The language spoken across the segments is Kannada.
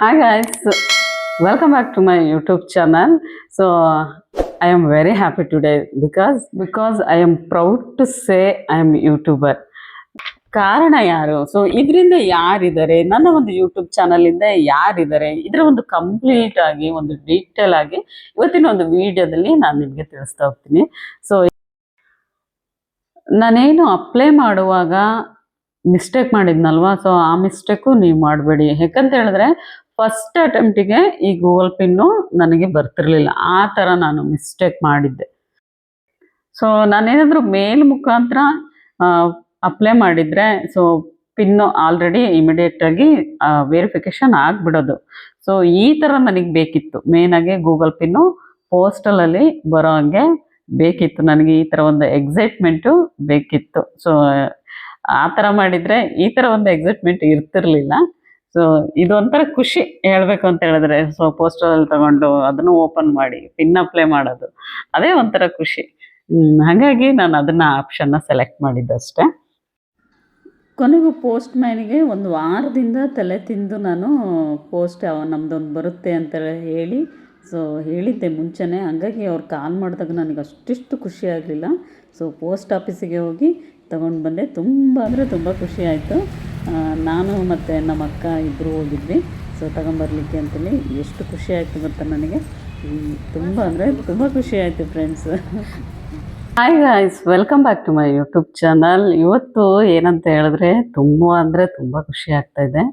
Hi guys welcome back to my YouTube channel so I am very happy today because because I am proud to say I am YouTuber ಕಾರಣ ಯಾರು? ಸೊ ಇದರಿಂದ ಯಾರಿದ್ದಾರೆ? ನನ್ನ ಒಂದು ಯೂಟ್ಯೂಬ್ ಚಾನಲಿಂದ ಯಾರಿದ್ದಾರೆ? ಇದರ ಒಂದು ಕಂಪ್ಲೀಟ್ ಆಗಿ, ಒಂದು ಡೀಟೇಲ್ ಆಗಿ ಇವತ್ತಿನ ಒಂದು ವಿಡಿಯೋದಲ್ಲಿ ನಾನು ನಿಮಗೆ ತಿಳಿಸ್ತಾ ಹೋಗ್ತೀನಿ. ಸೊ ನಾನೇನು ಅಪ್ಲೈ ಮಾಡುವಾಗ ಮಿಸ್ಟೇಕ್ ಮಾಡಿದ್ನಲ್ವಾ? ಸೊ ಆ ಮಿಸ್ಟೇಕು ನೀವು ಮಾಡಬೇಡಿ. ಯಾಕಂತ ಹೇಳಿದ್ರೆ ಫಸ್ಟ್ ಅಟೆಂಪ್ಟಿಗೆ ಈ ಗೂಗಲ್ ಪಿನ್ನು ನನಗೆ ಬರ್ತಿರಲಿಲ್ಲ. ಆ ಥರ ನಾನು ಮಿಸ್ಟೇಕ್ ಮಾಡಿದ್ದೆ. ಸೊ ನಾನೇನಾದರೂ ಮೇಲ್ ಮುಖಾಂತರ ಅಪ್ಲೈ ಮಾಡಿದರೆ ಸೊ ಪಿನ್ನು ಆಲ್ರೆಡಿ ಇಮಿಡಿಯೇಟಾಗಿ ವೆರಿಫಿಕೇಷನ್ ಆಗಿಬಿಡೋದು. ಸೊ ಈ ಥರ ನನಗೆ ಬೇಕಿತ್ತು. ಮೇನಾಗಿ ಗೂಗಲ್ ಪಿನ್ನು ಪೋಸ್ಟಲಲ್ಲಿ ಬರೋ ಹಾಗೆ ಬೇಕಿತ್ತು. ನನಗೆ ಈ ಥರ ಒಂದು ಎಕ್ಸೈಟ್ಮೆಂಟು ಬೇಕಿತ್ತು. ಸೊ ಆ ಥರ ಮಾಡಿದರೆ ಈ ಥರ ಒಂದು ಎಕ್ಸೈಟ್ಮೆಂಟ್ ಇರ್ತಿರ್ಲಿಲ್ಲ. ಸೊ ಇದೊಂಥರ ಖುಷಿ ಹೇಳಬೇಕು ಅಂತ ಹೇಳಿದ್ರೆ ಸೊ ಪೋಸ್ಟರಲ್ಲಿ ತಗೊಂಡು ಅದನ್ನು ಓಪನ್ ಮಾಡಿ ಪಿನ್ ಅಪ್ಲೈ ಮಾಡೋದು, ಅದೇ ಒಂಥರ ಖುಷಿ. ಹಾಗಾಗಿ ನಾನು ಅದನ್ನ ಆಪ್ಷನ್ನ ಸೆಲೆಕ್ಟ್ ಮಾಡಿದ್ದಷ್ಟೇ. ಕೊನೆಗೂ ಪೋಸ್ಟ್ ಮ್ಯಾನಿಗೆ ಒಂದು ವಾರದಿಂದ ತಲೆ ತಿಂದು ನಾನು ಪೋಸ್ಟ್ ನಮ್ದೊಂದು ಬರುತ್ತೆ ಅಂತ ಹೇಳಿ ಸೊ ಹೇಳಿದ್ದೆ ಮುಂಚೆನೇ. ಹಂಗಾಗಿ ಅವ್ರು ಕಾಲ್ ಮಾಡಿದಾಗ ನನಗೆ ಅಷ್ಟಿಷ್ಟು ಖುಷಿ ಆಗಲಿಲ್ಲ. ಸೊ ಪೋಸ್ಟ್ ಆಫೀಸಿಗೆ ಹೋಗಿ ತಗೊಂಡು ಬಂದೆ. ತುಂಬ ಅಂದರೆ ತುಂಬ ಖುಷಿ ಆಯಿತು. ನಾನು ಮತ್ತು ನಮ್ಮ ಅಕ್ಕ ಇಬ್ಬರು ಹೋಗಿದ್ವಿ. ಸೊ ತಗೊಂಬರ್ಲಿಕ್ಕೆ ಅಂತೇಳಿ ಎಷ್ಟು ಖುಷಿ ಆಯಿತು ಗೊತ್ತಾ ನನಗೆ? ತುಂಬ ಅಂದರೆ ತುಂಬ ಖುಷಿ ಆಯಿತು friends hi guys welcome back to my YouTube channel ಇವತ್ತು ಏನಂತ ಹೇಳಿದ್ರೆ ತುಂಬ ಅಂದರೆ ತುಂಬ ಖುಷಿ ಆಗ್ತಾ ಇದೆ.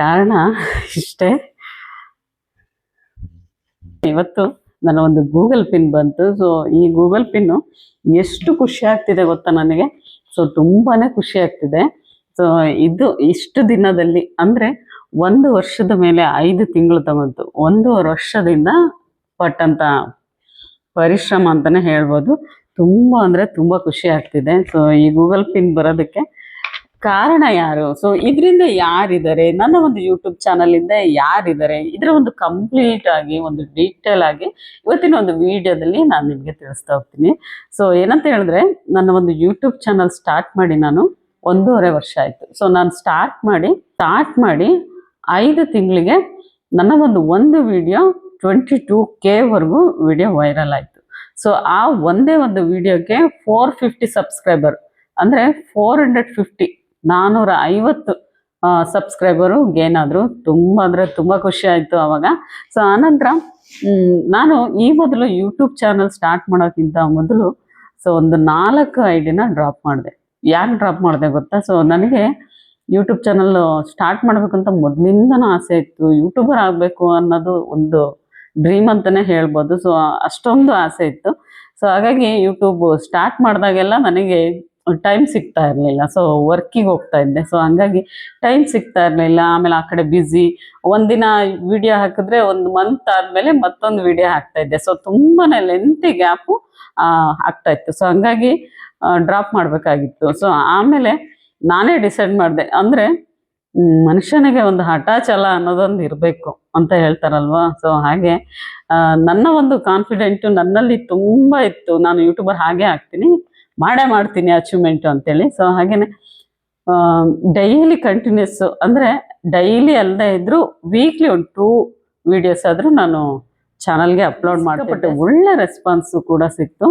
ಕಾರಣ ಇಷ್ಟೇ. ಇವತ್ತು ನನ್ನ ಒಂದು ಗೂಗಲ್ ಪಿನ್ ಬಂತು. ಸೊ ಈ ಗೂಗಲ್ ಪಿನ್ನು ಎಷ್ಟು ಖುಷಿ ಆಗ್ತಿದೆ ಗೊತ್ತಾ ನನಗೆ? ಸೊ ತುಂಬಾ ಖುಷಿ ಆಗ್ತಿದೆ. ಸೊ ಇದು ಇಷ್ಟು ದಿನದಲ್ಲಿ, ಅಂದರೆ ಒಂದು ವರ್ಷದ ಮೇಲೆ ಐದು ತಿಂಗಳು ತಗೊಂತು. ಒಂದೂವರೆ ವರ್ಷದಿಂದ ಪಟ್ಟಂತ ಪರಿಶ್ರಮ ಅಂತಲೇ ಹೇಳ್ಬೋದು. ತುಂಬ ಅಂದರೆ ತುಂಬ ಖುಷಿ ಆಗ್ತಿದೆ. ಸೊ ಈ ಗೂಗಲ್ ಪಿನ್ ಬರೋದಕ್ಕೆ ಕಾರಣ ಯಾರು? ಸೊ ಇದರಿಂದ ಯಾರಿದ್ದಾರೆ? ನನ್ನ ಒಂದು ಯೂಟ್ಯೂಬ್ ಚಾನಲ್ ಇಂದ ಯಾರಿದ್ದಾರೆ? ಇದರ ಒಂದು ಕಂಪ್ಲೀಟ್ ಆಗಿ, ಒಂದು ಡೀಟೇಲ್ ಆಗಿ ಇವತ್ತಿನ ಒಂದು ವಿಡಿಯೋದಲ್ಲಿ ನಾನು ನಿಮಗೆ ತಿಳಿಸ್ತಾ ಹೋಗ್ತೀನಿ. ಸೊ ಏನಂತ ಹೇಳಿದ್ರೆ, ನನ್ನ ಒಂದು ಯೂಟ್ಯೂಬ್ ಚಾನಲ್ ಸ್ಟಾರ್ಟ್ ಮಾಡಿ ನಾನು ಒಂದೂವರೆ ವರ್ಷ ಆಯಿತು. ಸೊ ನಾನು ಸ್ಟಾರ್ಟ್ ಮಾಡಿ ಸ್ಟಾರ್ಟ್ ಮಾಡಿ ಐದು ತಿಂಗಳಿಗೆ ನನ್ನ ಒಂದು ಒಂದು ವಿಡಿಯೋ ಟ್ವೆಂಟಿ ಟೂ ಕೆವರೆಗೂ ವಿಡಿಯೋ ವೈರಲ್ ಆಯಿತು. ಸೊ ಆ ಒಂದೇ ಒಂದು ವಿಡಿಯೋಗೆ ಫೋರ್ ಫಿಫ್ಟಿ ಸಬ್ಸ್ಕ್ರೈಬರ್ ಅಂದರೆ ಫೋರ್ ಹಂಡ್ರೆಡ್ ಫಿಫ್ಟಿ ನಾನ್ನೂರ ಐವತ್ತು ಸಬ್ಸ್ಕ್ರೈಬರು ಗೇನ್ ಆದರು ತುಂಬ ಅಂದರೆ ತುಂಬ ಖುಷಿ ಆಯಿತು ಆವಾಗ ಸೊ ಆನಂತರ ನಾನು ಈ ಮೊದಲು ಯೂಟ್ಯೂಬ್ ಚಾನಲ್ ಸ್ಟಾರ್ಟ್ ಮಾಡೋಕ್ಕಿಂತ ಮೊದಲು ಸೊ ಒಂದು ನಾಲ್ಕು ಐಡಿನ ಡ್ರಾಪ್ ಮಾಡಿದೆ. ಯಾಕೆ ಡ್ರಾಪ್ ಮಾಡಿದೆ ಗೊತ್ತಾ? ಸೊ ನನಗೆ ಯೂಟ್ಯೂಬ್ ಚಾನಲ್ ಸ್ಟಾರ್ಟ್ ಮಾಡಬೇಕಂತ ಮೊದಲಿಂದನೂ ಆಸೆ ಇತ್ತು. ಯೂಟ್ಯೂಬರ್ ಆಗಬೇಕು ಅನ್ನೋದು ಒಂದು ಡ್ರೀಮ್ ಅಂತಲೇ ಹೇಳ್ಬೋದು. ಸೊ ಅಷ್ಟೊಂದು ಆಸೆ ಇತ್ತು. ಸೊ ಹಾಗಾಗಿ ಯೂಟ್ಯೂಬ್ ಸ್ಟಾರ್ಟ್ ಮಾಡಿದಾಗೆಲ್ಲ ನನಗೆ ಟೈಮ್ ಸಿಗ್ತಾ ಇರಲಿಲ್ಲ. ಸೊ ವರ್ಕಿಗೆ ಹೋಗ್ತಾ ಇದ್ದೆ. ಸೊ ಹಂಗಾಗಿ ಟೈಮ್ ಸಿಗ್ತಾ ಇರಲಿಲ್ಲ. ಆಮೇಲೆ ಆ ಕಡೆ ಬ್ಯುಸಿ ಒಂದಿನ ವಿಡಿಯೋ ಹಾಕಿದ್ರೆ ಒಂದು ಮಂತ್ ಆದಮೇಲೆ ಮತ್ತೊಂದು ವಿಡಿಯೋ ಹಾಕ್ತಾ ಇದ್ದೆ. ಸೊ ತುಂಬಾನೇ ಲೆಂತಿ ಗ್ಯಾಪು ಆಗ್ತಾ ಇತ್ತು. ಸೊ ಹಂಗಾಗಿ ಡ್ರಾಪ್ ಮಾಡಬೇಕಾಗಿತ್ತು. ಸೊ ಆಮೇಲೆ ನಾನೇ ಡಿಸೈಡ್ ಮಾಡಿದೆ. ಅಂದರೆ ಮನುಷ್ಯನಿಗೆ ಒಂದು ಹಠ ಛಲ ಅನ್ನೋದೊಂದು ಇರಬೇಕು ಅಂತ ಹೇಳ್ತಾರಲ್ವಾ? ಸೊ ಹಾಗೆ ನನ್ನ ಒಂದು ಕಾನ್ಫಿಡೆಂಟು ನನ್ನಲ್ಲಿ ತುಂಬ ಇತ್ತು. ನಾನು ಯೂಟ್ಯೂಬರ್ ಹಾಗೆ ಆಗ್ತೀನಿ. ಮಾಡೇ ಮಾಡ್ತೀನಿ ಅಚೀವ್ಮೆಂಟು ಅಂತೇಳಿ. ಸೊ ಹಾಗೇನೆ ಡೈಲಿ ಕಂಟಿನ್ಯೂಸ್ ಅಂದರೆ ಡೈಲಿ ಅಲ್ಲದೆ ಇದ್ದರೂ ವೀಕ್ಲಿ ಒಂದು ಟೂ ವಿಡಿಯೋಸ್ ಆದರೂ ನಾನು ಚಾನಲ್ಗೆ ಅಪ್ಲೋಡ್ ಮಾಡ್ತಿದ್ದೆ. ಒಳ್ಳೆ ರೆಸ್ಪಾನ್ಸು ಕೂಡ ಸಿಕ್ತು.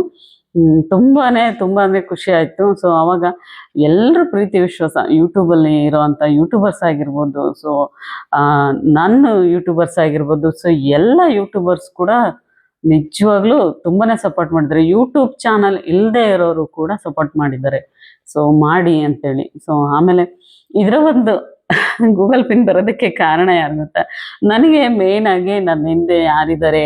ತುಂಬಾ ತುಂಬಾನೇ ತುಂಬಾ ಅಂದರೆ ಖುಷಿ ಆಯಿತು. ಸೊ ಅವಾಗ ಎಲ್ಲರೂ ಪ್ರೀತಿ ವಿಶ್ವಾಸ ಯೂಟ್ಯೂಬಲ್ಲಿ ಇರೋವಂಥ ಯೂಟ್ಯೂಬರ್ಸ್ ಆಗಿರ್ಬೋದು ಸೊ ನನ್ನ ಯೂಟ್ಯೂಬರ್ಸ್ ಆಗಿರ್ಬೋದು ಸೊ ಎಲ್ಲ ಯೂಟ್ಯೂಬರ್ಸ್ ಕೂಡ ನಿಜವಾಗ್ಲೂ ತುಂಬಾನೇ ಸಪೋರ್ಟ್ ಮಾಡಿದ್ದಾರೆ. ಯೂಟ್ಯೂಬ್ ಚಾನಲ್ ಇಲ್ಲದೆ ಇರೋರು ಕೂಡ ಸಪೋರ್ಟ್ ಮಾಡಿದ್ದಾರೆ. ಸೊ ಮಾಡಿ ಅಂತೇಳಿ. ಸೊ ಆಮೇಲೆ ಇದರ ಒಂದು ಗೂಗಲ್ ಪಿನ್ ಬರೋದಕ್ಕೆ ಕಾರಣ ಯಾರು ಗೊತ್ತಾ? ನನಗೆ ಮೇನ್ ಆಗಿ ನನ್ನ ಹಿಂದೆ ಯಾರಿದ್ದಾರೆ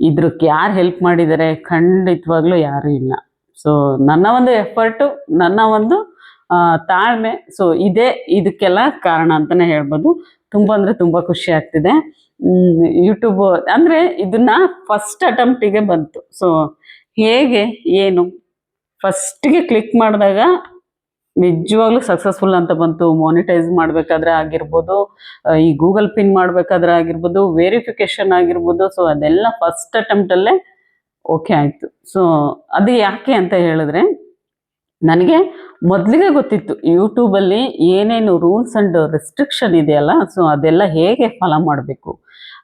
ಇದ್ರಕ್ಕೆ ಯಾರು ಹೆಲ್ಪ್ ಮಾಡಿದ್ದಾರೆ ಖಂಡಿತವಾಗ್ಲೂ ಯಾರು ಇಲ್ಲ. ಸೊ ನನ್ನ ಒಂದು ಎಫರ್ಟು ನನ್ನ ಒಂದು ತಾಳ್ಮೆ ಸೊ ಇದೇ ಇದಕ್ಕೆಲ್ಲ ಕಾರಣ ಅಂತಾನೆ ಹೇಳ್ಬೋದು. ತುಂಬ ಅಂದರೆ ತುಂಬ ಖುಷಿ ಆಗ್ತಿದೆ. ಯೂಟ್ಯೂಬ್ ಅಂದರೆ ಇದನ್ನ ಫಸ್ಟ್ ಅಟೆಂಪ್ಟಿಗೆ ಬಂತು. ಸೊ ಹೇಗೆ, ಏನು? ಫಸ್ಟಿಗೆ ಕ್ಲಿಕ್ ಮಾಡಿದಾಗ ನಿಜವಾಗ್ಲೂ ಸಕ್ಸಸ್ಫುಲ್ ಅಂತ ಬಂತು. ಮಾನಿಟೈಸ್ ಮಾಡಬೇಕಾದ್ರೆ ಆಗಿರ್ಬೋದು ಈ ಗೂಗಲ್ ಪಿನ್ ಮಾಡಬೇಕಾದ್ರೆ ಆಗಿರ್ಬೋದು ವೆರಿಫಿಕೇಶನ್ ಆಗಿರ್ಬೋದು. ಸೊ ಅದೆಲ್ಲ ಫಸ್ಟ್ ಅಟೆಂಪ್ಟಲ್ಲೇ ಓಕೆ ಆಯಿತು. ಸೊ ಅದು ಯಾಕೆ ಅಂತ ಹೇಳಿದ್ರೆ ನನಗೆ ಮೊದಲಿಗೆ ಗೊತ್ತಿತ್ತು ಯೂಟ್ಯೂಬಲ್ಲಿ ಏನೇನು ರೂಲ್ಸ್ ಆ್ಯಂಡ್ ರೆಸ್ಟ್ರಿಕ್ಷನ್ ಇದೆಯಲ್ಲ ಸೊ ಅದೆಲ್ಲ ಹೇಗೆ ಫಾಲೋ ಮಾಡಬೇಕು,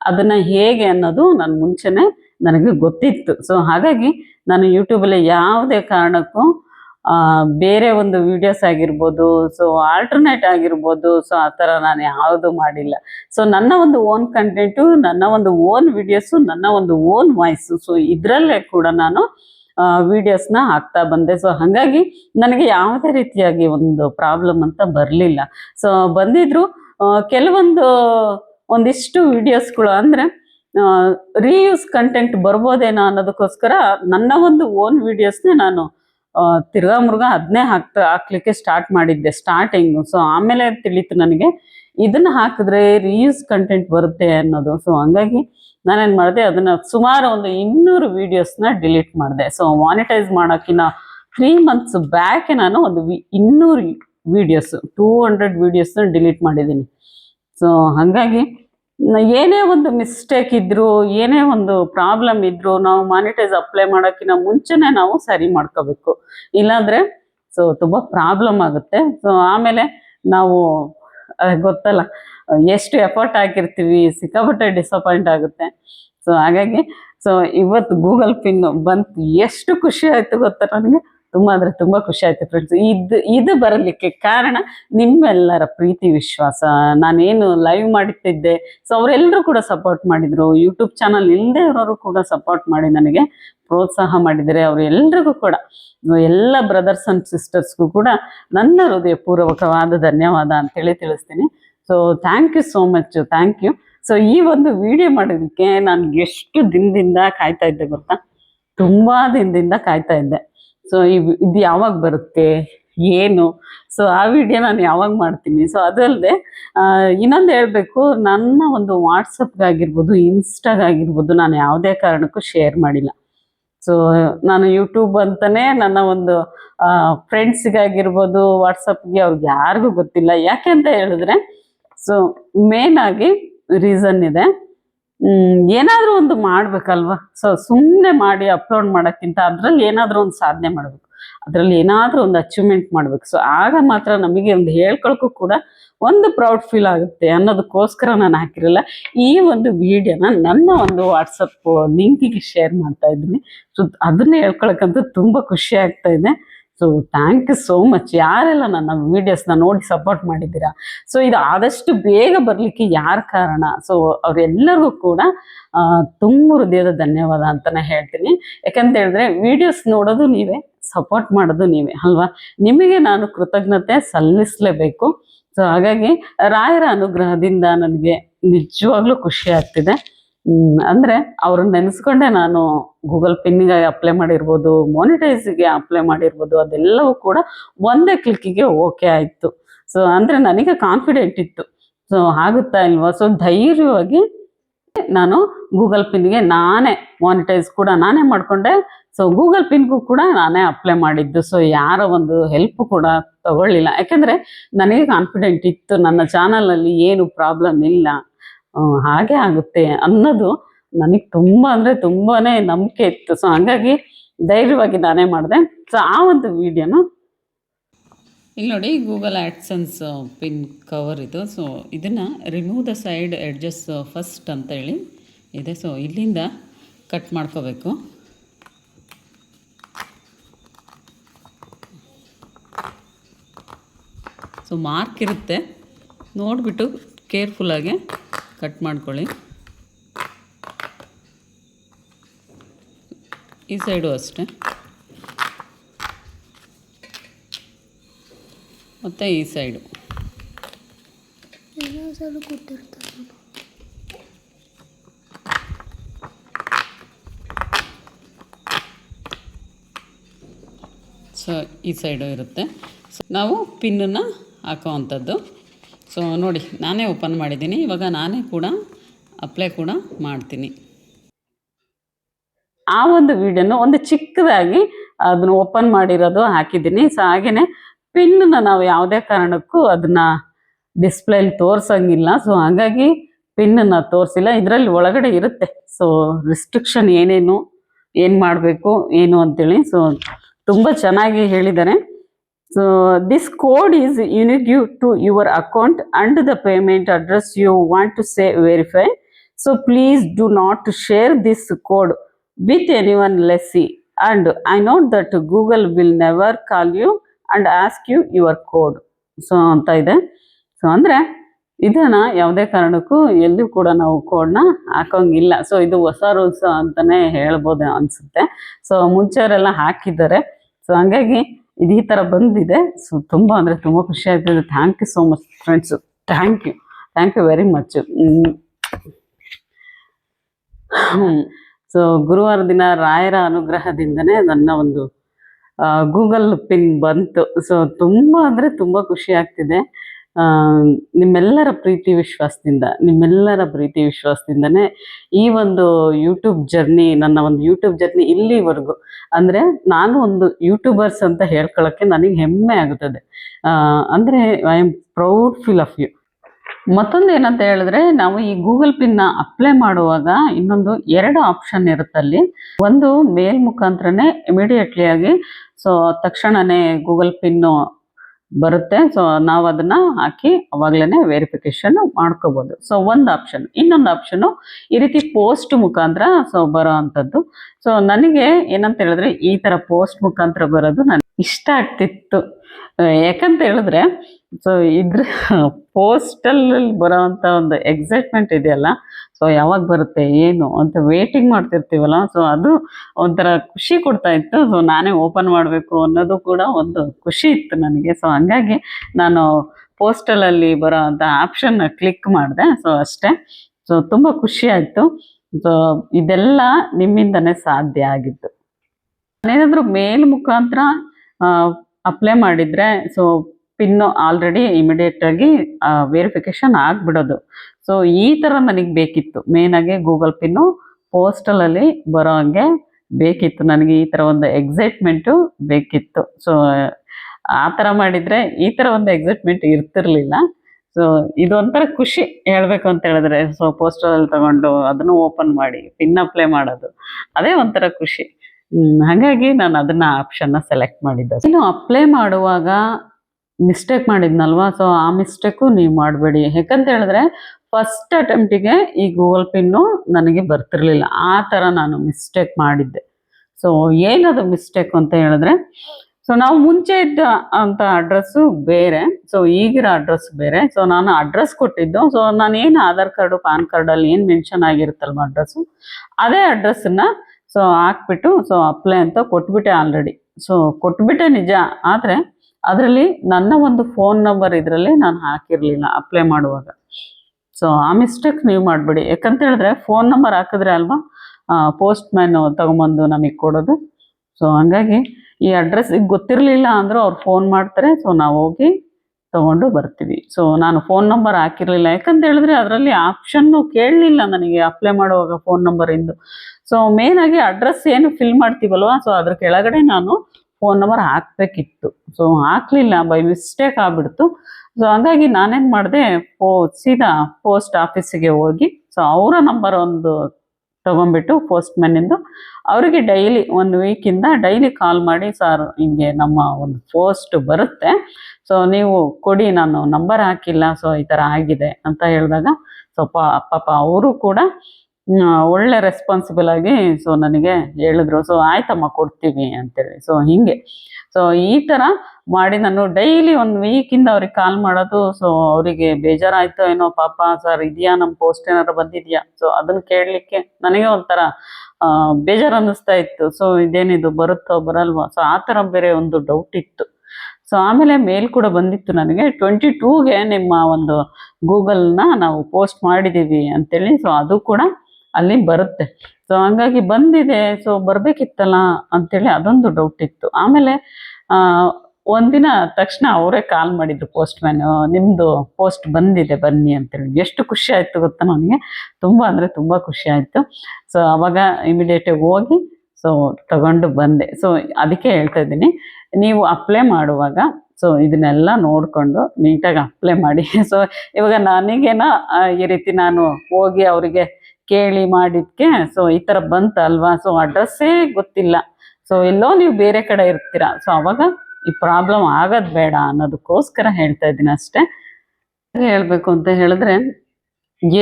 ಅದನ್ನು ಹೇಗೆ ಅನ್ನೋದು ನಾನು ಮುಂಚೆನೇ ನನಗೆ ಗೊತ್ತಿತ್ತು. ಸೊ ಹಾಗಾಗಿ ನಾನು ಯೂಟ್ಯೂಬಲ್ಲಿ ಯಾವುದೇ ಕಾರಣಕ್ಕೂ ಬೇರೆ ಒಂದು ವಿಡಿಯೋಸ್ ಆಗಿರ್ಬೋದು ಸೊ ಆಲ್ಟರ್ನೇಟ್ ಆಗಿರ್ಬೋದು ಸೊ ಆ ಥರ ನಾನು ಯಾವುದು ಮಾಡಿಲ್ಲ. ಸೊ ನನ್ನ ಒಂದು ಓನ್ ಕಂಟೆಂಟು ನನ್ನ ಒಂದು ಓನ್ ವಿಡಿಯೋಸು ನನ್ನ ಒಂದು ಓನ್ ವಾಯ್ಸು ಸೊ ಇದರಲ್ಲೇ ಕೂಡ ನಾನು ವಿಡಿಯೋಸ್ನ ಹಾಕ್ತಾ ಬಂದೆ. ಸೊ ಹಾಗಾಗಿ ನನಗೆ ಯಾವುದೇ ರೀತಿಯಾಗಿ ಒಂದು ಪ್ರಾಬ್ಲಮ್ ಅಂತ ಬರಲಿಲ್ಲ. ಸೊ ಬಂದಿದ್ರು ಕೆಲವೊಂದು ಒಂದಿಷ್ಟು ವಿಡಿಯೋಸ್ಗಳು ಅಂದರೆ ರೀಯೂಸ್ ಕಂಟೆಂಟ್ ಬರ್ಬೋದೇನೋ ಅನ್ನೋದಕ್ಕೋಸ್ಕರ ನನ್ನ ಒಂದು ಓನ್ ವಿಡಿಯೋಸ್ನೇ ನಾನು ತಿರ್ಗಾ ಮುರ್ಗಾ ಅದನ್ನೇ ಹಾಕ್ತಾ, ಹಾಕ್ಲಿಕ್ಕೆ ಸ್ಟಾರ್ಟ್ ಮಾಡಿದ್ದೆ ಸ್ಟಾರ್ಟಿಂಗು ಸೊ ಆಮೇಲೆ ತಿಳಿತು ನನಗೆ, ಇದನ್ನ ಹಾಕಿದ್ರೆ ರೀಯೂಸ್ ಕಂಟೆಂಟ್ ಬರುತ್ತೆ ಅನ್ನೋದು. ಸೊ ಹಂಗಾಗಿ ನಾನೇನು ಮಾಡಿದೆ, ಅದನ್ನ ಸುಮಾರು ಒಂದು ಇನ್ನೂರು ವೀಡಿಯೋಸ್ನ ಡಿಲೀಟ್ ಮಾಡಿದೆ. ಸೊ ಮಾನಿಟೈಸ್ ಮಾಡೋಕ್ಕಿಂತ ತ್ರೀ ಮಂತ್ಸ್ ಬ್ಯಾಕ್ ನಾನು ಒಂದು ಇನ್ನೂರು ವೀಡಿಯೋಸ್ ಟೂ ಹಂಡ್ರೆಡ್ ವೀಡಿಯೋಸ್ನ ಡಿಲೀಟ್ ಮಾಡಿದ್ದೀನಿ. ಸೊ ಹಾಗಾಗಿ ಏನೇ ಒಂದು ಮಿಸ್ಟೇಕ್ ಇದ್ರು, ಏನೇ ಒಂದು ಪ್ರಾಬ್ಲಮ್ ಇದ್ರು ನಾವು ಮಾನಿಟೈಸ್ ಅಪ್ಲೈ ಮಾಡೋಕ್ಕಿಂತ ಮುಂಚೆನೇ ನಾವು ಸರಿ ಮಾಡ್ಕೋಬೇಕು. ಇಲ್ಲಾಂದ್ರೆ ಸೊ ತುಂಬ ಪ್ರಾಬ್ಲಮ್ ಆಗುತ್ತೆ. ಸೊ ಆಮೇಲೆ ನಾವು ಗೊತ್ತಲ್ಲ ಎಷ್ಟು ಎಫರ್ಟ್ ಹಾಕಿರ್ತೀವಿ, ಸಿಕ್ಕಾಪಟ್ಟೆ ಡಿಸಪಾಯಿಂಟ್ ಆಗುತ್ತೆ. ಸೊ ಹಾಗಾಗಿ ಸೊ ಇವತ್ತು ಗೂಗಲ್ ಪಿನ್ ಬಂತು. ಎಷ್ಟು ಖುಷಿ ಆಯ್ತು ಗೊತ್ತಾ ನನಗೆ ತುಂಬ ಅಂದರೆ ತುಂಬ ಖುಷಿ ಆಯ್ತು ಫ್ರೆಂಡ್ಸ್ ಇದು ಇದು ಬರಲಿಕ್ಕೆ ಕಾರಣ ನಿಮ್ಮೆಲ್ಲರ ಪ್ರೀತಿ, ವಿಶ್ವಾಸ. ನಾನೇನು ಲೈವ್ ಮಾಡುತ್ತಿದ್ದೆ ಸೊ ಅವರೆಲ್ಲರೂ ಕೂಡ ಸಪೋರ್ಟ್ ಮಾಡಿದ್ರು. ಯೂಟ್ಯೂಬ್ ಚಾನಲ್ ಇಲ್ಲದೆ ಇರೋರು ಕೂಡ ಸಪೋರ್ಟ್ ಮಾಡಿ ನನಗೆ ಪ್ರೋತ್ಸಾಹ ಮಾಡಿದರೆ. ಅವರೆಲ್ಲರಿಗೂ ಕೂಡ, ಎಲ್ಲ ಬ್ರದರ್ಸ್ ಅಂಡ್ ಸಿಸ್ಟರ್ಸ್ಗೂ ಕೂಡ ನನ್ನ ಹೃದಯಪೂರ್ವಕವಾದ ಧನ್ಯವಾದ ಅಂತೇಳಿ ತಿಳಿಸ್ತೀನಿ. So thank you so much thank you so ಈ ಒಂದು ವಿಡಿಯೋ ಮಾಡೋದಕ್ಕೆ ನಾನು ಎಷ್ಟು ದಿನದಿಂದ ಕಾಯ್ತಾ ಇದ್ದೆ ಗೊತ್ತಾ? ತುಂಬ ದಿನದಿಂದ ಕಾಯ್ತಾ ಇದ್ದೆ. ಸೊ ಇದು ಯಾವಾಗ ಬರುತ್ತೆ? ಏನು? ಸೊ ಆ ವಿಡಿಯೋ ನಾನು ಯಾವಾಗ ಮಾಡ್ತೀನಿ? ಸೊ ಅದಲ್ಲದೆ ಇನ್ನೊಂದು ಹೇಳಬೇಕು. ನನ್ನ ಒಂದು ವಾಟ್ಸಪ್ಗಾಗಿರ್ಬೋದು ಇನ್ಸ್ಟಾಗಾಗಿರ್ಬೋದು ನಾನು ಯಾವುದೇ ಕಾರಣಕ್ಕೂ ಶೇರ್ ಮಾಡಿಲ್ಲ. ಸೊ ನಾನು ಯೂಟ್ಯೂಬ್ ಅಂತಲೇ ನನ್ನ ಒಂದು ಫ್ರೆಂಡ್ಸ್ಗಾಗಿರ್ಬೋದು ವಾಟ್ಸಪ್ಗೆ ಅವ್ರಿಗೆ ಯಾರಿಗೂ ಗೊತ್ತಿಲ್ಲ. ಯಾಕೆ ಅಂತ ಹೇಳಿದ್ರೆ ಸೊ ಮೇನ್ ಆಗಿ ರೀಸನ್ ಇದೆ. ಏನಾದರೂ ಒಂದು ಮಾಡ್ಬೇಕಲ್ವಾ? ಸೊ ಸುಮ್ಮನೆ ಮಾಡಿ ಅಪ್ಲೋಡ್ ಮಾಡೋಕ್ಕಿಂತ ಅದರಲ್ಲಿ ಏನಾದರೂ ಒಂದು ಸಾಧನೆ ಮಾಡಬೇಕು. ಅದರಲ್ಲಿ ಏನಾದರೂ ಒಂದು ಅಚೀವ್ಮೆಂಟ್ ಮಾಡಬೇಕು. ಸೊ ಆಗ ಮಾತ್ರ ನಮಗೆ ಒಂದು ಹೇಳ್ಕೊಳ್ಕು ಕೂಡ ಒಂದು ಪ್ರೌಡ್ ಫೀಲ್ ಆಗುತ್ತೆ ಅನ್ನೋದಕ್ಕೋಸ್ಕರ ನಾನು ಹಾಕಿರಲ್ಲ. ಈ ಒಂದು ವಿಡಿಯೋನ ನನ್ನ ಒಂದು ವಾಟ್ಸಪ್ ಲಿಂಕಿಗೆ ಶೇರ್ ಮಾಡ್ತಾ ಇದ್ದೀನಿ. ಸೊ ಅದನ್ನೇ ಹೇಳ್ಕೊಳಕ್ಕಂತೂ ತುಂಬ ಖುಷಿ ಆಗ್ತಾ ಇದೆ. So thank you so much ಯಾರೆಲ್ಲ ನನ್ನ ವೀಡಿಯೋಸ್ನ ನೋಡಿ ಸಪೋರ್ಟ್ ಮಾಡಿದ್ದೀರಾ? ಸೊ ಇದು ಆದಷ್ಟು ಬೇಗ ಬರಲಿಕ್ಕೆ ಯಾರ ಕಾರಣ? ಸೊ ಅವರೆಲ್ಲರಿಗೂ ಕೂಡ ತುಂಬ ಹೃದಯದ ಧನ್ಯವಾದ ಅಂತಲೇ ಹೇಳ್ತೀನಿ. ಯಾಕಂತ ಹೇಳಿದ್ರೆ ವಿಡಿಯೋಸ್ ನೋಡೋದು ನೀವೇ ಸಪೋರ್ಟ್ ಮಾಡೋದು ನೀವೇ, ಅಲ್ವಾ? ನಿಮಗೆ ನಾನು ಕೃತಜ್ಞತೆ ಸಲ್ಲಿಸಲೇಬೇಕು. ಸೊ ಹಾಗಾಗಿ ರಾಯರ ಅನುಗ್ರಹದಿಂದ ನನಗೆ ನಿಜವಾಗ್ಲೂ ಖುಷಿ ಆಗ್ತಿದೆ. ಅಂದ್ರೆ ಅವ್ರನ್ನ ನೆನೆಸ್ಕೊಂಡೆ ನಾನು ಗೂಗಲ್ ಪಿನ್ಗೆ ಅಪ್ಲೈ ಮಾಡಿರ್ಬೋದು ಮಾನಿಟೈಸ್ಗೆ ಅಪ್ಲೈ ಮಾಡಿರ್ಬೋದು, ಅದೆಲ್ಲವೂ ಕೂಡ ಒಂದೇ ಕ್ಲಿಕ್ಕಿಗೆ ಓಕೆ ಆಯಿತು. ಸೊ ಅಂದರೆ ನನಗೆ ಕಾನ್ಫಿಡೆಂಟ್ ಇತ್ತು. ಸೊ ಆಗುತ್ತಾ ಇಲ್ವಾ? ಸೊ ಧೈರ್ಯವಾಗಿ ನಾನು ಗೂಗಲ್ ಪಿನ್ಗೆ ನಾನೇ ಮಾನಿಟೈಸ್ ಕೂಡ ನಾನೇ ಮಾಡಿಕೊಂಡೆ. ಸೊ ಗೂಗಲ್ ಪಿನ್ಗೂ ಕೂಡ ನಾನೇ ಅಪ್ಲೈ ಮಾಡಿದ್ದು. ಸೊ ಯಾರ ಒಂದು ಹೆಲ್ಪ್ ಕೂಡ ತಗೊಳ್ಳಿಲ್ಲ. ಯಾಕೆಂದರೆ ನನಗೆ ಕಾನ್ಫಿಡೆಂಟ್ ಇತ್ತು. ನನ್ನ ಚಾನಲಲ್ಲಿ ಏನು ಪ್ರಾಬ್ಲಮ್ ಇಲ್ಲ. ಹಾಗೆ ಆಗುತ್ತೆ ಅನ್ನೋದು ನನಗೆ ತುಂಬ ಅಂದರೆ ತುಂಬಾನೇ ನಂಬಿಕೆ ಇತ್ತು. ಸೊ ಹಾಗಾಗಿ ಧೈರ್ಯವಾಗಿ ನಾನೇ ಮಾಡಿದೆ. ಸೊ ಆ ಒಂದು ವಿಡಿಯೋನ ಇಲ್ಲಿ ನೋಡಿ ಗೂಗಲ್ ಆ್ಯಡ್ಸನ್ಸ್ ಪಿನ್ ಕವರ್ ಇದು. ಸೊ ಇದನ್ನು remove the side edges first ಅಂತ ಹೇಳಿ ಇದೆ. ಸೊ ಇಲ್ಲಿಂದ ಕಟ್ ಮಾಡ್ಕೋಬೇಕು. ಸೊ ಮಾರ್ಕ್ ಇರುತ್ತೆ. ನೋಡಿಬಿಟ್ಟು ಕೇರ್ಫುಲ್ಲಾಗಿ ಕಟ್ ಮಾಡ್ಕೊಳ್ಳಿ. ಈ ಸೈಡು ಅಷ್ಟೇ. ಮತ್ತು ಈ ಸೈಡು. ಸೊ ಈ ಸೈಡು ಇರುತ್ತೆ. ಸೊ ನಾವು ಪಿನ್ನನ್ನು ಹಾಕೋವಂಥದ್ದು. ಸೊ ನೋಡಿ, ನಾನೇ ಓಪನ್ ಮಾಡಿದ್ದೀನಿ. ಇವಾಗ ನಾನೇ ಕೂಡ ಅಪ್ಲೈ ಕೂಡ ಮಾಡ್ತೀನಿ. ಆ ಒಂದು ವಿಡಿಯೋನ ಒಂದು ಚಿಕ್ಕದಾಗಿ ಅದನ್ನ ಓಪನ್ ಮಾಡಿರೋದು ಹಾಕಿದ್ದೀನಿ. ಸೊ ಹಾಗೆಯೇ ಪಿನ್ನ ನಾವು ಯಾವುದೇ ಕಾರಣಕ್ಕೂ ಅದನ್ನ ಡಿಸ್ಪ್ಲೇಲಿ ತೋರ್ಸಂಗಿಲ್ಲ. ಸೊ ಹಾಗಾಗಿ ಪಿನ್ನನ್ನು ತೋರಿಸಿಲ್ಲ. ಇದರಲ್ಲಿ ಒಳಗಡೆ ಇರುತ್ತೆ. ಸೊ ರಿಸ್ಟ್ರಿಕ್ಷನ್ ಏನೇನು, ಏನು ಮಾಡಬೇಕು, ಏನು ಅಂತೇಳಿ. ಸೊ ತುಂಬ ಚೆನ್ನಾಗಿ ಹೇಳಿದ್ದಾರೆ. So this code is unique to your account and the payment address you want to say verify. So please do not share this code with anyone lessee. And I know that Google will never call you and ask you your code. So ಅಂತ ಇದೆ ಸೊ ಅಂದರೆ ಇದನ್ನು ಯಾವುದೇ ಕಾರಣಕ್ಕೂ ಎಲ್ಲಿಯೂ ಕೂಡ ನಾವು ಕೋಡ್ನ ಹಾಕೋಂಗಿಲ್ಲ ಸೊ ಇದು ಹೊಸ ರೂಲ್ಸ್ ಅಂತಲೇ ಹೇಳ್ಬೋದು ಅನಿಸುತ್ತೆ ಸೊ ಮುಂಚೆಯವರೆಲ್ಲ ಹಾಕಿದ್ದಾರೆ ಸೊ ಹಂಗಾಗಿ ಇದು ಈ ಥರ ಬಂದಿದೆ. ಸೊ ತುಂಬ ಅಂದರೆ ತುಂಬ ಖುಷಿ ಆಗ್ತಿದೆ thank you so much friends thank you thank you very much so ಗುರುವಾರ ದಿನ ರಾಯರ ಅನುಗ್ರಹದಿಂದನೇ ನನ್ನ ಒಂದು ಗೂಗಲ್ ಪಿನ್ ಬಂತು. ಸೊ ತುಂಬ ಅಂದರೆ ತುಂಬ ಖುಷಿ ಆಗ್ತಿದೆ. ನಿಮ್ಮೆಲ್ಲರ ಪ್ರೀತಿ ವಿಶ್ವಾಸದಿಂದ, ನಿಮ್ಮೆಲ್ಲರ ಪ್ರೀತಿ ವಿಶ್ವಾಸದಿಂದನೇ ಈ ಒಂದು ಯೂಟ್ಯೂಬ್ ಜರ್ನಿ ನನ್ನ ಒಂದು ಯೂಟ್ಯೂಬ್ ಜರ್ನಿ ಇಲ್ಲಿವರೆಗೂ. ಅಂದರೆ ನಾನು ಒಂದು ಯೂಟ್ಯೂಬರ್ಸ್ ಅಂತ ಹೇಳ್ಕೊಳ್ಳೋಕ್ಕೆ ನನಗೆ ಹೆಮ್ಮೆ ಆಗುತ್ತದೆ. ಅಂದರೆ I am proud feel of you ಮತ್ತೊಂದು ಏನಂತ ಹೇಳಿದ್ರೆ, ನಾವು ಈ ಗೂಗಲ್ ಪಿನ್ನ ಅಪ್ಲೈ ಮಾಡುವಾಗ ಇನ್ನೊಂದು ಎರಡು ಆಪ್ಷನ್ ಇರುತ್ತೆ ಅಲ್ಲಿ. ಒಂದು ಮೇಲ್ ಮುಖಾಂತರನೇ ಇಮಿಡಿಯೇಟ್ಲಿ ಆಗಿ ಸೊ ತಕ್ಷಣನೇ ಗೂಗಲ್ ಪಿನ್ನು ಬರುತ್ತೆ. ಸೊ ನಾವು ಅದನ್ನ ಹಾಕಿ ಅವಾಗ್ಲೇ ವೆರಿಫಿಕೇಶನ್ ಮಾಡ್ಕೋಬಹುದು ಸೊ ಒಂದು ಆಪ್ಷನ್ ಇನ್ನೊಂದು ಆಪ್ಷನು ಈ ರೀತಿ ಪೋಸ್ಟ್ ಮುಖಾಂತರ ಸೊ ಬರೋ ಅಂಥದ್ದು ಸೊ ನನಗೆ ಏನಂತ ಹೇಳಿದ್ರೆ ಈ ತರ ಪೋಸ್ಟ್ ಮುಖಾಂತರ ಬರೋದು ನನಗೆ ಇಷ್ಟ ಆಗ್ತಿತ್ತು. ಯಾಕಂತ ಹೇಳಿದ್ರೆ ಸೊ ಇದ್ರ ಪೋಸ್ಟಲ್ಲಿ ಬರೋವಂಥ ಒಂದು ಎಕ್ಸೈಟ್ಮೆಂಟ್ ಇದೆಯಲ್ಲ? ಸೊ ಯಾವಾಗ ಬರುತ್ತೆ, ಏನು ಅಂತ ವೇಟಿಂಗ್ ಮಾಡ್ತಿರ್ತೀವಲ್ಲ? ಸೊ ಅದು ಒಂಥರ ಖುಷಿ ಕೊಡ್ತಾ ಇತ್ತು. ಸೊ ನಾನೇ ಓಪನ್ ಮಾಡಬೇಕು ಅನ್ನೋದು ಕೂಡ ಒಂದು ಖುಷಿ ಇತ್ತು ನನಗೆ. ಸೊ ಹಂಗಾಗಿ ನಾನು ಪೋಸ್ಟಲಲ್ಲಿ ಬರೋ ಅಂಥ ಆಪ್ಷನ್ನ ಕ್ಲಿಕ್ ಮಾಡಿದೆ. ಸೊ ಅಷ್ಟೇ. ಸೊ ತುಂಬ ಖುಷಿ ಆಯಿತು. ಸೊ ಇದೆಲ್ಲ ನಿಮ್ಮಿಂದನೇ ಸಾಧ್ಯ ಆಗಿತ್ತು ನಾನೇನಾದರೂ ಮೇಲ್ ಮುಖಾಂತರ ಅಪ್ಲೈ ಮಾಡಿದರೆ ಸೊ ಪಿನ್ನು ಆಲ್ರೆಡಿ ಇಮಿಡಿಯೇಟ್ ಆಗಿ ವೆರಿಫಿಕೇಶನ್ ಆಗಿಬಿಡೋದು. ಸೊ ಈ ಥರ ನನಗೆ ಬೇಕಿತ್ತು. ಮೇನಾಗಿ ಗೂಗಲ್ ಪಿನ್ನು ಪೋಸ್ಟಲಲ್ಲಿ ಬರೋ ಹಂಗೆ ಬೇಕಿತ್ತು. ನನಗೆ ಈ ಥರ ಒಂದು ಎಕ್ಸೈಟ್ಮೆಂಟು ಬೇಕಿತ್ತು. ಸೊ ಆ ಥರ ಮಾಡಿದರೆ ಈ ಥರ ಒಂದು ಎಕ್ಸೈಟ್ಮೆಂಟ್ ಇರ್ತಿರ್ಲಿಲ್ಲ. ಸೊ ಇದೊಂಥರ ಖುಷಿ ಹೇಳಬೇಕು ಅಂತ ಹೇಳಿದ್ರೆ ಸೊ ಪೋಸ್ಟರಲ್ಲಿ ತಗೊಂಡು ಅದನ್ನು ಓಪನ್ ಮಾಡಿ ಪಿನ್ ಅಪ್ಲೈ ಮಾಡೋದು. ಅದೇ ಒಂಥರ ಖುಷಿ. ಹಾಗಾಗಿ ನಾನು ಅದನ್ನ ಆಪ್ಷನ್ನ ಸೆಲೆಕ್ಟ್ ಮಾಡಿದ್ದೆ. ಇನ್ನು ಅಪ್ಲೈ ಮಾಡುವಾಗ ಮಿಸ್ಟೇಕ್ ಮಾಡಿದ್ನಲ್ವಾ? ಸೊ ಆ ಮಿಸ್ಟೇಕು ನೀವು ಮಾಡಬೇಡಿ. ಯಾಕಂತ ಹೇಳಿದ್ರೆ ಫಸ್ಟ್ ಅಟೆಂಪ್ಟಿಗೆ ಈ ಗೂಗಲ್ ಪಿನ್ನು ನನಗೆ ಬರ್ತಿರ್ಲಿಲ್ಲ. ಆ ಥರ ನಾನು ಮಿಸ್ಟೇಕ್ ಮಾಡಿದ್ದೆ. ಸೊ ಏನದು ಮಿಸ್ಟೇಕ್ ಅಂತ ಹೇಳಿದ್ರೆ ಸೊ ನಾವು ಮುಂಚೆ ಇದ್ದ ಅಂತ ಅಡ್ರೆಸ್ಸು ಬೇರೆ. ಸೊ ಈಗಿರೋ ಅಡ್ರೆಸ್ ಬೇರೆ. ಸೊ ನಾನು ಅಡ್ರೆಸ್ ಕೊಟ್ಟಿದ್ದು. ಸೊ ನಾನು ಏನು ಆಧಾರ್ ಕಾರ್ಡು, ಪಾನ್ ಕಾರ್ಡಲ್ಲಿ ಏನು ಮೆನ್ಷನ್ ಆಗಿರುತ್ತಲ್ವ ಅಡ್ರೆಸ್ಸು ಅದೇ ಅಡ್ರೆಸ್ಸನ್ನು ಸೊ ಹಾಕ್ಬಿಟ್ಟು ಸೊ ಅಪ್ಲೈ ಅಂತ ಕೊಟ್ಬಿಟ್ಟೆ ಆಲ್ರೆಡಿ ಸೊ ಕೊಟ್ಬಿಟ್ಟೆ ನಿಜ. ಆದರೆ ಅದರಲ್ಲಿ ನನ್ನ ಒಂದು ಫೋನ್ ನಂಬರ್ ಇದರಲ್ಲಿ ನಾನು ಹಾಕಿರಲಿಲ್ಲ ಅಪ್ಲೈ ಮಾಡುವಾಗ. ಸೊ ಆ ಮಿಸ್ಟೇಕ್ ನೀವು ಮಾಡಬೇಡಿ. ಯಾಕಂತ ಹೇಳಿದ್ರೆ ಫೋನ್ ನಂಬರ್ ಹಾಕಿದ್ರೆ ಅಲ್ವಾ ಪೋಸ್ಟ್ ಮ್ಯಾನ್ ತಗೊಂಬಂದು ನಮಗೆ ಕೊಡೋದು. ಸೊ ಹಂಗಾಗಿ ಈ ಅಡ್ರೆಸ್ ಈಗ ಗೊತ್ತಿರಲಿಲ್ಲ ಅಂದರೂ ಅವ್ರು ಫೋನ್ ಮಾಡ್ತಾರೆ. ಸೊ ನಾವು ಹೋಗಿ ತಗೊಂಡು ಬರ್ತೀವಿ. ಸೊ ನಾನು ಫೋನ್ ನಂಬರ್ ಹಾಕಿರಲಿಲ್ಲ. ಯಾಕಂತ ಹೇಳಿದ್ರೆ ಅದರಲ್ಲಿ ಆಪ್ಷನ್ನು ಕೇಳಲಿಲ್ಲ ನನಗೆ ಅಪ್ಲೈ ಮಾಡುವಾಗ ಫೋನ್ ನಂಬರಿಂದು ಸೊ ಆಗಿ ಅಡ್ರೆಸ್ ಏನು ಫಿಲ್ ಮಾಡ್ತೀವಲ್ವ? ಸೊ ಅದ್ರ ಕೆಳಗಡೆ ನಾನು ಫೋನ್ ನಂಬರ್ ಹಾಕ್ಬೇಕಿತ್ತು. ಸೊ ಹಾಕ್ಲಿಲ್ಲ ಬೈ ಮಿಸ್ಟೇಕ್ ಆಗ್ಬಿಡ್ತು. ಸೊ ಹಂಗಾಗಿ ನಾನೇನು ಮಾಡಿದೆ, ಪೋ, ಸೀದಾ ಪೋಸ್ಟ್ ಆಫೀಸಿಗೆ ಹೋಗಿ ಸೊ ಅವರ ನಂಬರ್ ಒಂದು ತಗೊಂಡ್ಬಿಟ್ಟು ಪೋಸ್ಟ್ ಮ್ಯಾನಿಂದು ಅವರಿಗೆ ಡೈಲಿ ಒಂದು ವೀಕಿಂದ ಡೈಲಿ ಕಾಲ್ ಮಾಡಿ ಸರ್ ಹಿಂಗೆ ನಮ್ಮ ಒಂದು ಪೋಸ್ಟ್ ಬರುತ್ತೆ. ಸೊ ನೀವು ಕೊಡಿ, ನಾನು ನಂಬರ್ ಹಾಕಿಲ್ಲ. ಸೊ ಈ ಥರ ಆಗಿದೆ, ಅಂತ ಹೇಳಿದಾಗ ಸೊ ಪಾಪ, ಅವರು ಕೂಡ ಒಳ್ಳೆ ರೆಸ್ಪಾನ್ಸಿಬಲ್ ಆಗಿ ಸೊ ನನಗೆ ಹೇಳಿದ್ರು. ಸೊ ಆಯ್ತಮ್ಮ, ಕೊಡ್ತೀವಿ ಅಂತೇಳಿ. ಸೊ ಹಿಂಗೆ. ಸೊ ಈ ಥರ ಮಾಡಿ ನಾನು ಡೈಲಿ ಒಂದು ವೀಕಿಂದ ಅವ್ರಿಗೆ ಕಾಲ್ ಮಾಡೋದು. ಸೊ ಅವರಿಗೆ ಬೇಜಾರಾಯ್ತೋ ಏನೋ ಪಾಪ ಸರ್ ಇದೆಯಾ? ನಮ್ಮ ಪೋಸ್ಟ್ ಏನಾರು ಬಂದಿದೆಯಾ? ಸೊ ಅದನ್ನ ಕೇಳಲಿಕ್ಕೆ ನನಗೆ ಒಂಥರ ಬೇಜಾರು ಅನ್ನಿಸ್ತಾ ಇತ್ತು. ಸೊ ಇದೇನಿದು, ಬರುತ್ತೋ, ಬರಲ್ವಾ? ಸೊ ಆ ಥರ ಬೇರೆ ಒಂದು ಡೌಟ್ ಇತ್ತು. ಸೊ ಆಮೇಲೆ ಮೇಲ್ ಕೂಡ ಬಂದಿತ್ತು ನನಗೆ. ಟ್ವೆಂಟಿ ಟೂಗೆ ನಿಮ್ಮ ಒಂದು ಗೂಗಲ್ನ ನಾವು ಪೋಸ್ಟ್ ಮಾಡಿದ್ದೀವಿ ಅಂತೇಳಿ. ಸೊ ಅದು ಕೂಡ ಅಲ್ಲಿ ಬರುತ್ತೆ. ಸೊ ಹಂಗಾಗಿ ಬಂದಿದೆ. ಸೊ ಬರಬೇಕಿತ್ತಲ್ಲ ಅಂತೇಳಿ ಅದೊಂದು ಡೌಟ್ ಇತ್ತು. ಆಮೇಲೆ ಒಂದಿನ ತಕ್ಷಣ ಅವರೇ ಕಾಲ್ ಮಾಡಿದ್ರು ಪೋಸ್ಟ್ ಮ್ಯಾನ್ ನಿಮ್ಮದು ಪೋಸ್ಟ್ ಬಂದಿದೆ, ಬನ್ನಿ ಅಂತೇಳಿ. ಎಷ್ಟು ಖುಷಿ ಆಯಿತು ಗೊತ್ತಾ ನನಗೆ? ತುಂಬ ಅಂದರೆ ತುಂಬ ಖುಷಿ ಆಯಿತು. ಸೊ ಅವಾಗ ಇಮಿಡಿಯೇಟಾಗಿ ಹೋಗಿ ಸೊ ತಗೊಂಡು ಬಂದೆ. ಸೊ ಅದಕ್ಕೆ ಹೇಳ್ತಾ ಇದ್ದೀನಿ. ನೀವು ಅಪ್ಲೈ ಮಾಡುವಾಗ ಸೊ ಇದನ್ನೆಲ್ಲ ನೋಡಿಕೊಂಡು ನೀಟಾಗಿ ಅಪ್ಲೈ ಮಾಡಿ. ಸೊ ಇವಾಗ ನನಗೇನೋ ಈ ರೀತಿ ನಾನು ಹೋಗಿ ಅವರಿಗೆ ಕೇಳಿ ಮಾಡಿದ್ಕೆ ಸೊ ಈ ಥರ ಬಂತಲ್ವಾ? ಸೊ ಅಡ್ರೆಸ್ಸೇ ಗೊತ್ತಿಲ್ಲ. ಸೊ ಎಲ್ಲೋ ನೀವು ಬೇರೆ ಕಡೆ ಇರ್ತೀರಾ? ಸೊ ಅವಾಗ ಈ ಪ್ರಾಬ್ಲಮ್ ಆಗೋದು ಬೇಡ ಅನ್ನೋದಕ್ಕೋಸ್ಕರ ಹೇಳ್ತಾ ಇದ್ದೀನಿ ಅಷ್ಟೇ. ಹೇಳಬೇಕು ಅಂತ ಹೇಳಿದ್ರೆ,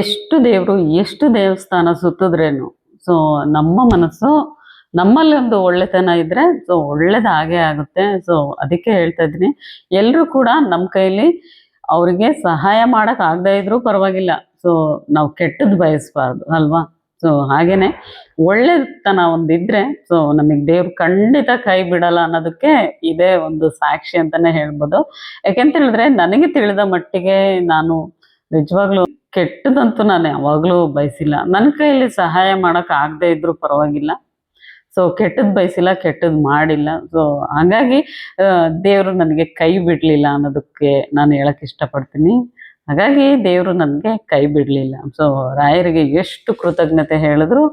ಎಷ್ಟು ದೇವರು ಎಷ್ಟು ದೇವಸ್ಥಾನ ಸುತ್ತಿದ್ರೇನು? ಸೊ ನಮ್ಮ ಮನಸ್ಸು ನಮ್ಮಲ್ಲಿ ಒಂದು ಒಳ್ಳೆತನ ಇದ್ರೆ ಸೊ ಒಳ್ಳೇದು ಹಾಗೆ ಆಗುತ್ತೆ. ಸೊ ಅದಕ್ಕೆ ಹೇಳ್ತಾ ಇದ್ದೀನಿ. ಎಲ್ಲರೂ ಕೂಡ ನಮ್ಮ ಕೈಲಿ ಅವರಿಗೆ ಸಹಾಯ ಮಾಡೋಕ್ಕಾಗದೇ ಇದ್ರೂ ಪರವಾಗಿಲ್ಲ. ಸೊ ನಾವು ಕೆಟ್ಟದ್ದು ಬಯಸ್ಬಾರ್ದು, ಅಲ್ವಾ? ಸೊ ಹಾಗೇನೆ ಒಳ್ಳೆತನ ಒಂದಿದ್ರೆ ಸೊ ನಮಗೆ ದೇವ್ರು ಖಂಡಿತ ಕೈ ಬಿಡಲ್ಲ ಅನ್ನೋದಕ್ಕೆ ಇದೇ ಒಂದು ಸಾಕ್ಷಿ ಅಂತಾನೆ ಹೇಳ್ಬೋದು. ಯಾಕೆಂತ ಹೇಳಿದ್ರೆ, ನನಗೆ ತಿಳಿದ ಮಟ್ಟಿಗೆ ನಾನು ನಿಜವಾಗ್ಲೂ ಕೆಟ್ಟದಂತೂ ನಾನು ಯಾವಾಗಲೂ ಬಯಸಿಲ್ಲ. ನನ್ನ ಕೈಯಲ್ಲಿ ಸಹಾಯ ಮಾಡಕ್ ಆಗದೆ ಇದ್ರೂ ಪರವಾಗಿಲ್ಲ. ಸೊ ಕೆಟ್ಟದ್ ಬಯಸಿಲ್ಲ, ಕೆಟ್ಟದ್ ಮಾಡಿಲ್ಲ. ಸೊ ಹಾಗಾಗಿ ದೇವರು ನನಗೆ ಕೈ ಬಿಡಲಿಲ್ಲ ಅನ್ನೋದಕ್ಕೆ ನಾನು ಹೇಳಕ್ ಇಷ್ಟಪಡ್ತೀನಿ. ಹಾಗಾಗಿ ದೇವರು ನನಗೆ ಕೈ ಬಿಡಲಿಲ್ಲ. ಸೊ ರಾಯರಿಗೆ ಎಷ್ಟು ಕೃತಜ್ಞತೆ ಹೇಳಿದ್ರು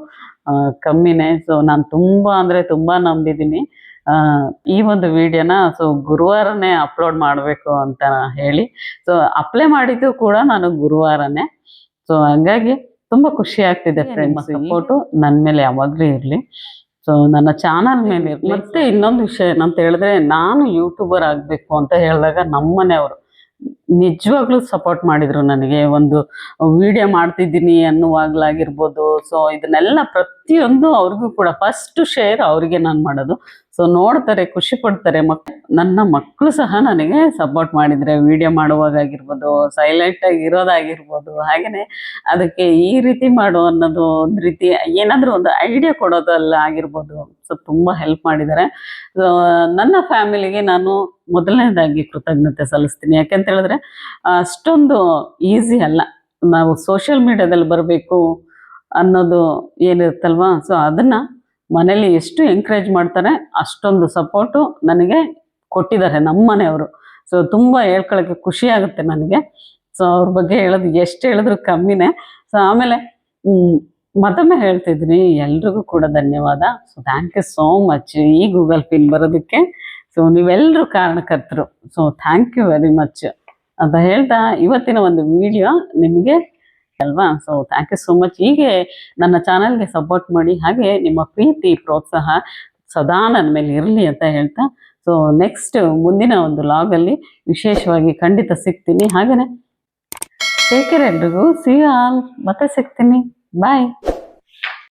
ಕಮ್ಮಿನೇ. ಸೊ ನಾನು ತುಂಬ ಅಂದರೆ ತುಂಬ ನಂಬಿದ್ದೀನಿ. ಈ ಒಂದು ವಿಡಿಯೋನ ಸೊ ಗುರುವಾರನೇ ಅಪ್ಲೋಡ್ ಮಾಡಬೇಕು ಅಂತ ಹೇಳಿ. ಸೊ ಅಪ್ಲೈ ಮಾಡಿದ್ದು ಕೂಡ ನಾನು ಗುರುವಾರನೇ. ಸೊ ಹಂಗಾಗಿ ತುಂಬ ಖುಷಿ ಆಗ್ತಿದೆ ಫ್ರೆಂಡ್ಸ್ ಸಪೋರ್ಟು ನನ್ನ ಮೇಲೆ ಯಾವಾಗಲೂ ಇರಲಿ. ಸೊ ನನ್ನ ಚಾನಲ್ ಮೇಲೆ ಇರ್ಲಿ. ಮತ್ತೆ ಇನ್ನೊಂದು ವಿಷಯ ಏನಂತ ಹೇಳಿದ್ರೆ ನಾನು ಯೂಟ್ಯೂಬರ್ ಆಗಬೇಕು ಅಂತ ಹೇಳಿದಾಗ ನಮ್ಮನೆಯವರು ನಿಜವಾಗ್ಲೂ ಸಪೋರ್ಟ್ ಮಾಡಿದ್ರು ನನಗೆ. ಒಂದು ವಿಡಿಯೋ ಮಾಡ್ತಿದ್ದೀನಿ ಅನ್ನುವಾಗ್ಲಾಗಿರ್ಬೋದು. ಸೊ ಇದನ್ನೆಲ್ಲ ಪ್ರತಿಯೊಂದು ಅವ್ರಿಗೂ ಕೂಡ ಫಸ್ಟ್ ಶೇರ್ ಅವರಿಗೆ ನಾನು ಮಾಡೋದು. ಸೊ ನೋಡ್ತಾರೆ, ಖುಷಿ ಪಡ್ತಾರೆ ಮಕ್, ನನ್ನ ಮಕ್ಕಳು ಸಹ ನನಗೆ ಸಪೋರ್ಟ್ ಮಾಡಿದ್ರೆ ವಿಡಿಯೋ ಮಾಡುವಾಗಾಗಿರ್ಬೋದು ಸೈಲೆಂಟ್ ಇರೋದಾಗಿರ್ಬೋದು, ಹಾಗೇನೆ ಅದಕ್ಕೆ ಈ ರೀತಿ ಮಾಡು ಅನ್ನೋದು ಒಂದು ರೀತಿ, ಏನಾದರೂ ಒಂದು ಐಡಿಯಾ ಕೊಡೋದಲ್ಲ ಆಗಿರ್ಬೋದು. ಸೊ ತುಂಬ ಹೆಲ್ಪ್ ಮಾಡಿದ್ದಾರೆ. ನನ್ನ ಫ್ಯಾಮಿಲಿಗೆ ನಾನು ಮೊದಲನೇದಾಗಿ ಕೃತಜ್ಞತೆ ಸಲ್ಲಿಸ್ತೀನಿ. ಯಾಕೆಂತ ಹೇಳಿದ್ರೆ, ಅಷ್ಟೊಂದು ಈಸಿ ಅಲ್ಲ. ನಾವು ಸೋಷಿಯಲ್ ಮೀಡಿಯಾದಲ್ಲಿ ಬರಬೇಕು ಅನ್ನೋದು ಏನಿರುತ್ತಲ್ವಾ? ಸೊ ಅದನ್ನು ಮನೇಲಿ ಎಷ್ಟು ಎಂಕರೇಜ್ ಮಾಡ್ತಾರೆ, ಅಷ್ಟೊಂದು ಸಪೋರ್ಟು ನನಗೆ ಕೊಟ್ಟಿದ್ದಾರೆ ನಮ್ಮ ಮನೆಯವರು. ಸೊ ತುಂಬ ಹೇಳ್ಕೊಳಕ್ಕೆ ಖುಷಿ ಆಗುತ್ತೆ ನನಗೆ. ಸೊ ಅವ್ರ ಬಗ್ಗೆ ಹೇಳೋದು ಎಷ್ಟು ಹೇಳಿದ್ರು ಕಮ್ಮಿನೇ. ಸೊ ಆಮೇಲೆ ಮತ್ತೊಮ್ಮೆ ಹೇಳ್ತಿದ್ದೀನಿ, ಎಲ್ರಿಗೂ ಕೂಡ ಧನ್ಯವಾದ. So thank you so much ಈ ಗೂಗಲ್ ಪಿನ್ ಬರೋದಕ್ಕೆ ಸೊ ನೀವೆಲ್ಲರೂ ಕಾರಣಕರ್ತರು. So thank you very much ಅಂತ ಹೇಳ್ತಾ, ಇವತ್ತಿನ ಒಂದು ವಿಡಿಯೋ ನಿಮಗೆ ಅಲ್ವಾ? So thank you so much ಹೀಗೆ ನನ್ನ ಚಾನಲ್ಗೆ ಸಪೋರ್ಟ್ ಮಾಡಿ ಹಾಗೆ ನಿಮ್ಮ ಪ್ರೀತಿ, ಪ್ರೋತ್ಸಾಹ ಸದಾ ನನ್ನ ಮೇಲೆ ಇರಲಿ ಅಂತ ಹೇಳ್ತಾ ಸೊ ನೆಕ್ಸ್ಟ್ ಮುಂದಿನ ಒಂದು ಲಾಗಲ್ಲಿ ವಿಶೇಷವಾಗಿ ಖಂಡಿತ ಸಿಗ್ತೀನಿ. ಹಾಗೆಯೇ ಟೇಕ್ ಕೇರ್ ಎಲ್ರಿಗೂ. ಸಿ ಆಲ್ ಮತ್ತೆ ಸಿಗ್ತೀನಿ. ಬಾಯ್